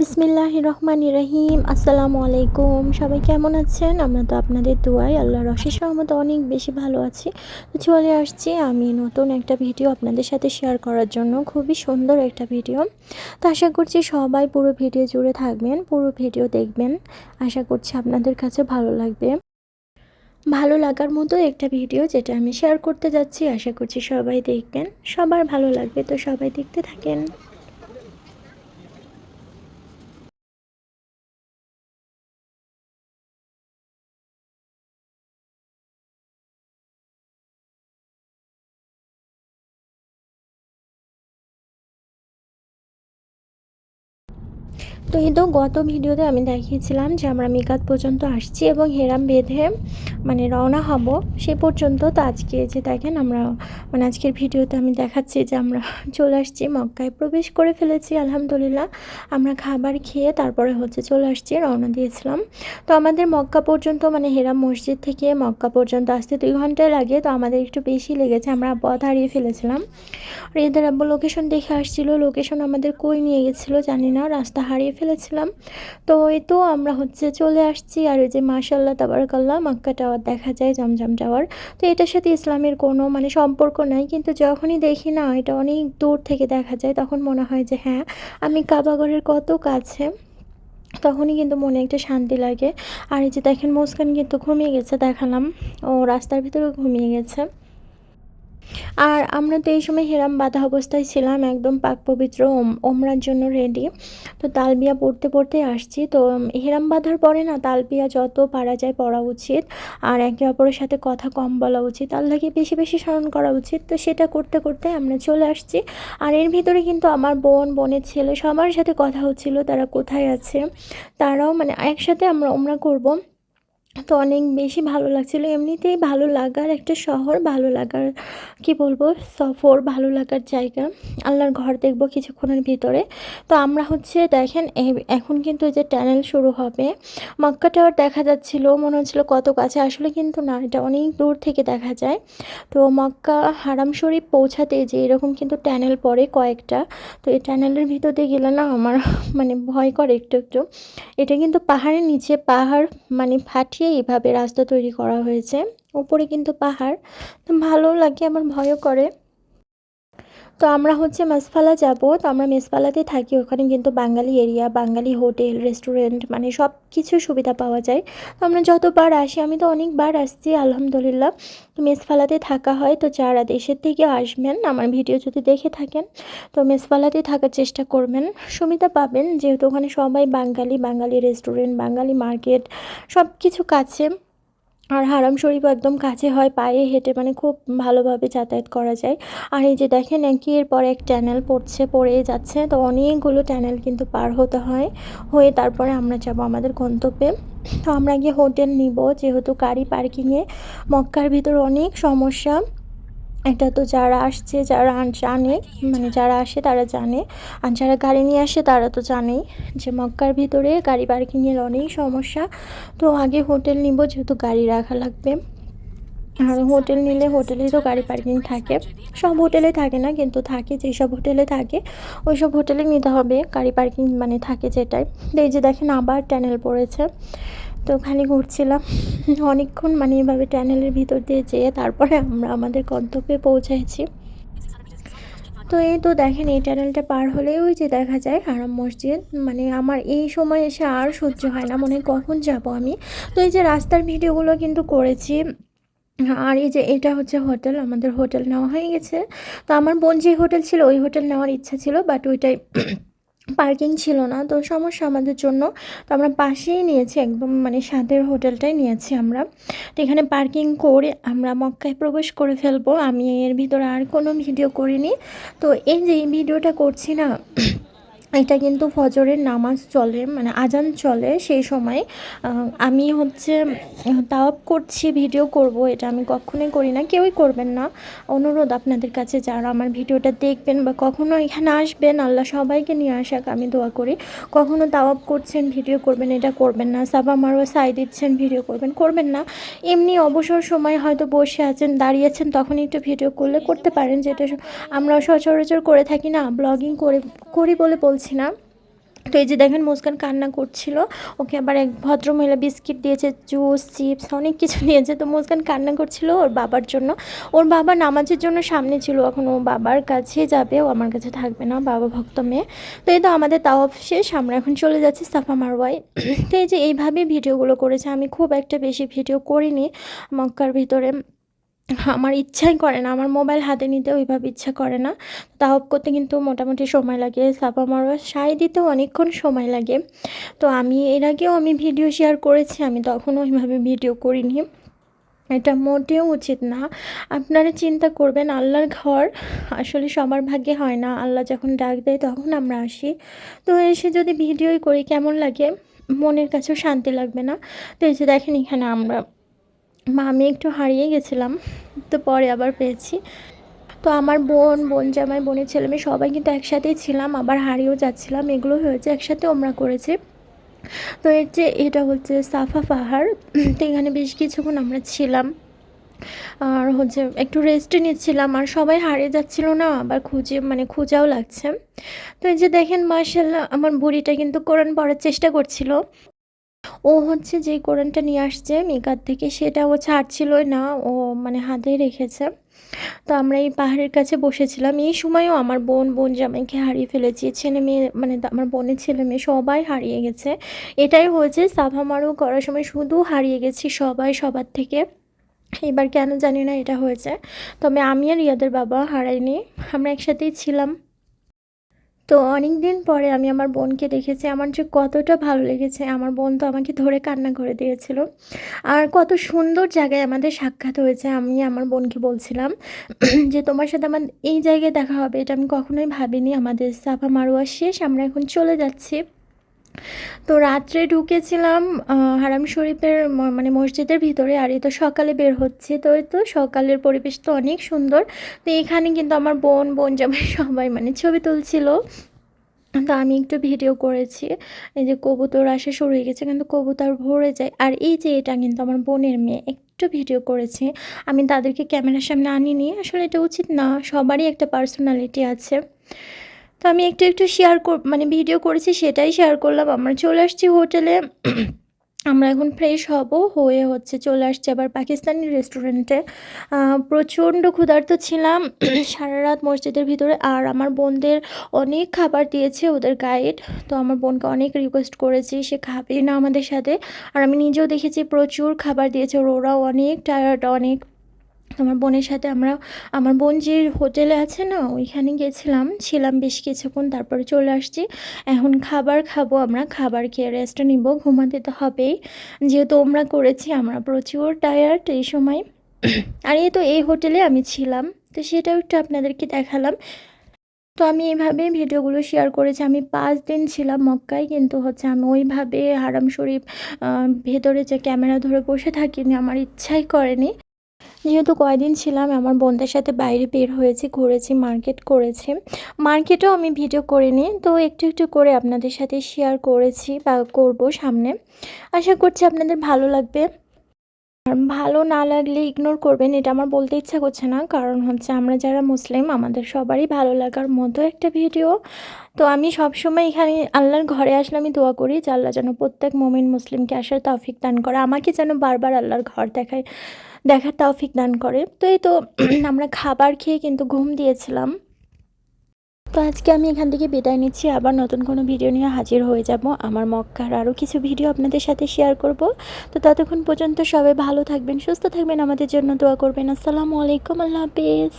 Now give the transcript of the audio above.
বিসমিল্লাহ রহমান রহিম আসসালামু আলাইকুম। সবাই কেমন আছেন? আমরা তো আপনাদের দোয়াই আল্লাহর অশেষ রহমতে অনেক বেশি ভালো আছি। তো চলে আসছি আমি নতুন একটা ভিডিও আপনাদের সাথে শেয়ার করার জন্য। খুবই সুন্দর একটা ভিডিও। তো আশা করছি সবাই পুরো ভিডিও জুড়ে থাকবেন, পুরো ভিডিও দেখবেন। আশা করছি আপনাদের কাছে ভালো লাগবে। ভালো লাগার মতো একটা ভিডিও যেটা আমি শেয়ার করতে যাচ্ছি, আশা করছি সবাই দেখবেন। সবার ভালো লাগবে, তো সবাই দেখতে থাকেন। তো এই তো গত ভিডিওতে আমি দেখিয়েছিলাম যে আমরা মিকাত পর্যন্ত আসছি এবং হেরাম বেঁধে মানে রওনা হব। সে পর্যন্ত তো আজকে যে দেখেন আমরা মানে আজকের ভিডিওতে আমি দেখাচ্ছি যে আমরা চলে আসছি মক্কায়। প্রবেশ করে ফেলেছি, আলহামদুলিল্লাহ। আমরা খাবার খেয়ে তারপরে হচ্ছে চলে আসছি, রওনা দিয়েছিলাম। তো আমাদের মক্কা পর্যন্ত মানে হেরাম মসজিদ থেকে মক্কা পর্যন্ত আসতে দুই ঘন্টায় লাগে। তো আমাদের একটু বেশি লেগেছে, আমরা পথ হারিয়ে ফেলেছিলাম। রেদের আব্বু লোকেশন দেখে আসছিল। লোকেশন আমাদের কই নিয়ে গেছিল জানি না। রাস্তা হারিয়ে ফেলেছিলাম। তো এই তো আমরা হচ্ছে চলে আসছি আর ওই যে মাশাল্লাহ তাবারকাল্লাহ মাক্কা টাওয়ার দেখা যায়, জমজম টাওয়ার। তো এটার সাথে ইসলামের কোনো মানে সম্পর্ক নাই, কিন্তু যখনই দেখি না এটা অনেক দূর থেকে দেখা যায়, তখন মনে হয় যে হ্যাঁ আমি কাবাগরের কত কাছে, তখনই কিন্তু মনে একটা শান্তি লাগে। আর এই যে দেখেন মুস্কান কিন্তু ঘুমিয়ে গেছে, দেখালাম। ও রাস্তার ভিতরে ঘুমিয়ে গেছে। আর আমরা তো এই সময় হেরাম বাঁধা অবস্থায় ছিলাম, একদম পাক পবিত্র ওমরার জন্য রেডি তো তালবিয়া পড়তে পড়তে আসছি। তো হেরাম বাঁধার পরে না তালবিয়া যত পারা যায় পড়া উচিত। আর একে অপরের সাথে কথা কম বলা উচিত। আল্লাহকে বেশি বেশি স্মরণ করা উচিত। তো সেটা করতে করতে আমরা চলে আসছি। আর এর ভিতরে কিন্তু আমার বোন, বোনের ছেলে সবার সাথে কথা হচ্ছিল। তারা কোথায় আছে? তারাও মানে একসাথে আমরা ওমরা করব। তো অনেক বেশি ভালো লাগছিল। এমনিতেই ভালো লাগার একটা শহর, ভালো লাগার, কি বলব, সফর, ভালো লাগার জায়গা। আল্লাহর ঘর দেখব কিছুক্ষণের ভিতরে। তো আমরা হচ্ছে দেখেন এখন কিন্তু যে ট্যানেল শুরু হবে। মক্কা টাওয়ার দেখা যাচ্ছিল, মনে হচ্ছিল কত কাছে। আসলে কিন্তু না, এটা অনেক দূর থেকে দেখা যায়। তো মক্কা হারাম শরীফ পৌঁছাতে যে এরকম কিন্তু ট্যানেল পড়ে কয়েকটা। তো এই ট্যানেলের ভিতর দিয়ে গেলে না আমার মানে ভয় করে একটু একটু। এটা কিন্তু পাহাড়ের নিচে, পাহাড় মানে ফাটিয়ে এইভাবে রাস্তা তৈরি করা হয়েছে। ওপরে কিন্তু পাহাড়। ভালো লাগে আমার ভয়ও করে। তো আমরা হচ্ছে মেসফালা যাব, তো আমরা মেসফালাতে থাকি। ওখানে কিন্তু Bengali area, Bengali hotel, restaurant মানে সব কিছু সুবিধা পাওয়া যায়। তো আমরা যতবার আসি, আমি তো অনেকবার আসছি, আলহামদুলিল্লাহ। তো মেসফালাতে থাকা হয়। তো যারা দেশের থেকে আসবেন, আমার ভিডিও যদি দেখে থাকেন, তো মেসফালাতে থাকার চেষ্টা করবেন। সুবিধা পাবেন, যেহেতু ওখানে সবাই বাঙালি বাঙালি রেস্টুরেন্ট, বাঙালি মার্কেট সব কিছু কাছে। আর হারাম শরীফ একদম কাছে হয়, পায়ে হেঁটে মানে খুব ভালোভাবে যাতায়াত করা যায়। আর এই যে দেখেন, একই এরপর এক ট্যানেল পড়ছে, পড়ে যাচ্ছে, তো অনেকগুলো ট্যানেল কিন্তু পার হতে হয়। হয়ে তারপরে আমরা যাব আমাদের গন্তব্যে। তো আমরা গিয়ে হোটেল নিব, যেহেতু গাড়ি পার্কিংয়ে মক্কার ভিতর অনেক সমস্যা। এটা তো যারা আসছে, যারা জানে মানে যারা আসে তারা জানে। আর যারা গাড়ি নিয়ে আসে তারা তো জানেই যে মক্কার ভিতরে গাড়ি পার্কিংয়ের অনেক সমস্যা। তো আগে হোটেল নিব যেহেতু গাড়ি রাখা লাগবে। আর হোটেল নিলে হোটেলেই তো গাড়ি পার্কিং থাকে। সব হোটেলে থাকে না, কিন্তু থাকে, যেসব হোটেলে থাকে ওই সব হোটেলে নিতে হবে। গাড়ি পার্কিং মানে থাকে যেটাই। এই যে দেখেন আবার ট্যানেল পড়েছে। তো ওখানে ঘুরছিলাম। অনেকক্ষণ মানে এভাবে ট্যানেলের ভিতর দিয়ে যেয়ে তারপরে আমরা আমাদের গন্তব্যে পৌঁছাইছি। তো এই তো দেখেন, এই ট্যানেলটা পার হলেই ওই যে দেখা যায় হারাম মসজিদ। মানে আমার এই সময় এসে আর সহ্য হয় না, মনে কখন যাব আমি। তো এই যে রাস্তার ভিডিওগুলো কিন্তু করেছি। আর এই যে এটা হচ্ছে হোটেল, আমাদের হোটেল নেওয়া হয়ে গেছে। তো আমার বোন যে হোটেল ছিল, ওই হোটেল নেওয়ার ইচ্ছা ছিল বাট ওইটাই পার্কিং ছিল না, তো সমস্যা আমাদের জন্য। তো আমরা পাশেই নিয়েছি, একদম মানে সাদের হোটেলটাই নিয়েছি আমরা। তো এখানে পার্কিং করে আমরা মক্কায় প্রবেশ করে ফেলব। আমি এর ভিতরে আর কোনো ভিডিও করিনি। তো এই যে এই ভিডিওটা করছি না এটা কিন্তু ফজরের নামাজ চলে মানে আজান চলে সেই সময়। আমি হচ্ছে তাওয়াপ করছি, ভিডিও করব, এটা আমি কখনোই করি না, কেউই করবেন না। অনুরোধ আপনাদের কাছে, যারা আমার ভিডিওটা দেখবেন বা কখনো এখানে আসবেন, আল্লাহ সবাইকে নিয়ে আসাক, আমি দোয়া করি। কখনো তাওয়াপ করছেন, ভিডিও করবেন, এটা করবেন না। সাবা মারোয়া সাই দিচ্ছেন, ভিডিও করবেন করবেন না। এমনি অবসর সময় হয়তো বসে আছেন দাঁড়িয়েছেন তখন একটু ভিডিও করলে করতে পারেন, যেটা আমরা সচরাচর করে থাকি না, ব্লগিং করে, করি বলে বলছি না তো এই যে দেখেন মুস্কান কান্না করছিল, ওকে আবার এক ভদ্রমহিলা বিস্কিট দিয়েছে, জুস, চিপস, অনেক কিছু দিয়েছে। তো মুস্কান কান্না করছিল ওর বাবার জন্য। ওর বাবা নামাজের জন্য সামনে ছিল, এখন ও বাবার কাছে যাবে, ও আমার কাছে থাকবে না, বাবা ভক্ত মেয়ে। তো এই তো আমাদের তাওয়াফ শেষ, আমরা এখন চলে যাচ্ছি সাফা মারওয়াই তো এই যে এইভাবে ভিডিওগুলো করেছে, আমি খুব একটা বেশি ভিডিও করিনি মক্কার ভিতরে। আমার ইচ্ছাই করে না, আমার মোবাইল হাতে নিতে ওইভাবে ইচ্ছা করে না। তাও করতে কিন্তু মোটামুটি সময় লাগে। সাপা মারোয়া সাই দিতেও অনেকক্ষণ সময় লাগে। তো আমি এর আগেও আমি ভিডিও শেয়ার করেছি, আমি তখনও ওইভাবে ভিডিও করিনি। এটা মোটেও উচিত না। আপনারা চিন্তা করবেন, আল্লাহর ঘর আসলে সবার ভাগ্যে হয় না। আল্লাহ যখন ডাক দেয় তখন আমরা আসি। তো এসে যদি ভিডিওই করি, কেমন লাগে? মনের কাছেও শান্তি লাগবে না। তো যে দেখেন এখানে আমরা মা, আমি একটু হারিয়ে গেছিলাম, তো পরে আবার পেয়েছি। তো আমার বোন বোন জামাই, বোনের ছেলে মেয়ে সবাই কিন্তু একসাথেই ছিলাম, আবার হারিয়েও যাচ্ছিলাম। এগুলো হয়েছে একসাথে আমরা করেছি। তো এর যে এটা হচ্ছে সাফা পাহাড়, তো এখানে বেশ কিছুক্ষণ আমরা ছিলাম। আর হচ্ছে একটু রেস্টে নিচ্ছিলাম, আর সবাই হারিয়ে যাচ্ছিল না, আবার খুঁজে মানে খোঁজাও লাগছে। তো এই যে দেখেন মার্শাল্লাহ আমার বুড়িটা কিন্তু কোরআন পড়ার চেষ্টা করছিল। ও হচ্ছে যে কোরআনটা নিয়ে আসছে মেকার থেকে, সেটা ও ছাড়ছিলই না, ও মানে হাতে রেখেছে। তো আমরা এই পাহাড়ের কাছে বসেছিলাম। এই সময়ও আমার বোন বোন জামাইকে হারিয়ে ফেলেছি। ছেলে মেয়ে মানে আমার বোনের ছেলে মেয়ে সবাই হারিয়ে গেছে। এটাই হয়েছে, সাফা মারু করার সময় শুধু হারিয়ে গেছি সবাই, সবার থেকে। এবার কেন জানি না এটা হয়েছে। তবে আমি আর ইয়াদের বাবা হারাইনি, আমরা একসাথেই ছিলাম। তো অনেক দিন পরে আমি আমার বোনকে দেখেছি। আমার যে কতটা ভালো লেগেছে। আমার বোন তো আমাকে ধরে কান্না করে দিয়েছিল। আর কত সুন্দর জায়গায় আমাদের সাক্ষাৎ হয়েছে আমি আমার বোনকে বলছিলাম যে তোমার সাথে আমার এই জায়গায় দেখা হবে। এটা আমি কখনোই ভাবিনি। আমাদের সাফা মারোয়া শেষ। আমরা এখন চলে যাচ্ছি। তো রাত্রে ঢুকেছিলাম হারাম শরীফের মানে মসজিদের ভিতরে, আর এই তো সকালে বের হচ্ছে। তো তো সকালের পরিবেশ তো অনেক সুন্দর। তো এখানে কিন্তু আমার বোন বোন জামাই সবাই মানে ছবি তুলছিল। তো আমি একটু ভিডিও করেছি। এই যে কবুতর আসা শুরু হয়ে গেছে, কিন্তু কবুতর ভরে যায়। আর এই যে এটা কিন্তু আমার বোনের মেয়ে, একটু ভিডিও করেছি। আমি তাদেরকে ক্যামেরার সামনে আনিনি। আসলে এটা উচিত না, সবারই একটা পার্সোনালিটি আছে। তো আমি একটু একটু শেয়ার মানে ভিডিও করেছি, সেটাই শেয়ার করলাম। আমরা চলে আসছি হোটেলে আমরা এখন ফ্রেশ হব, হয়ে হচ্ছে চলে আসছি আবার পাকিস্তানি রেস্টুরেন্টে প্রচণ্ড ক্ষুধার্ত ছিলাম। সারা রাত মসজিদের ভিতরে। আর আমার বোনদের অনেক খাবার দিয়েছে ওদের গাইড তো আমার বোনকে অনেক রিকোয়েস্ট করেছি, সে খাবে না আমাদের সাথে। আর আমি নিজেও দেখেছি প্রচুর খাবার দিয়েছে। ওরাও অনেক টায়ার্ড অনেক আমার বোনের সাথে আমরা, আমার বোন যে হোটেলে আছে না, ওইখানে গেছিলাম। ছিলাম বেশ কিছুক্ষণ, তারপরে চলে আসছি। এখন খাবার খাব আমরা, খাবার খেয়ে রেস্ট নিব, ঘুমাতে তো হবেই। যেহেতু আমরা করেছি, আমরা প্রচুর টায়ার্ড এই সময়। আর এই তো এই হোটেলে আমি ছিলাম। তো সেটাও একটু আপনাদেরকে দেখালাম। তো আমি এইভাবেই ভিডিওগুলো শেয়ার করেছি। আমি পাঁচ দিন ছিলাম মক্কায়, কিন্তু হচ্ছে আমি ওইভাবে হারাম শরীফ ভেতরে যে ক্যামেরা ধরে বসে থাকিনি, আমার ইচ্ছাই করেনি। যেহেতু কয়দিন ছিলাম, আমার বোনদের সাথে বাইরে বের হয়েছি, ঘুরেছি, মার্কেট করেছি। মার্কেটেও আমি ভিডিও করিনি, তো একটু একটু করে আপনাদের সাথে শেয়ার করেছি বা করব সামনে। আশা করছি আপনাদের ভালো লাগবে। আর ভালো না লাগলে ইগনোর করবেন, এটা আমার বলতে ইচ্ছা করছে না। কারণ হচ্ছে আমরা যারা মুসলিম, আমাদের সবারই ভালো লাগার মতো একটা ভিডিও। তো আমি সবসময় এখানে আল্লাহর ঘরে আসলে আমি দোয়া করি যে আল্লাহ যেন প্রত্যেক মোমিন মুসলিমকে আসার তৌফিক দান করে। আমাকে যেন বারবার আল্লাহর ঘর দেখায়। দেখার তৌফিক দান করে। তো এই তো আমরা খাবার খেয়ে কিন্তু ঘুম দিয়েছিলাম। তো আজকে আমি এখান থেকে বিদায় নিচ্ছি। আবার নতুন কোনো ভিডিও নিয়ে হাজির হয়ে যাব। আমার মক্কার আরও কিছু ভিডিও আপনাদের সাথে শেয়ার করব। তো ততক্ষণ পর্যন্ত সবাই ভালো থাকবেন, সুস্থ থাকবেন। আমাদের জন্য দোয়া করবেন। আসসালামু আলাইকুম, আল্লাহ হাফিজ।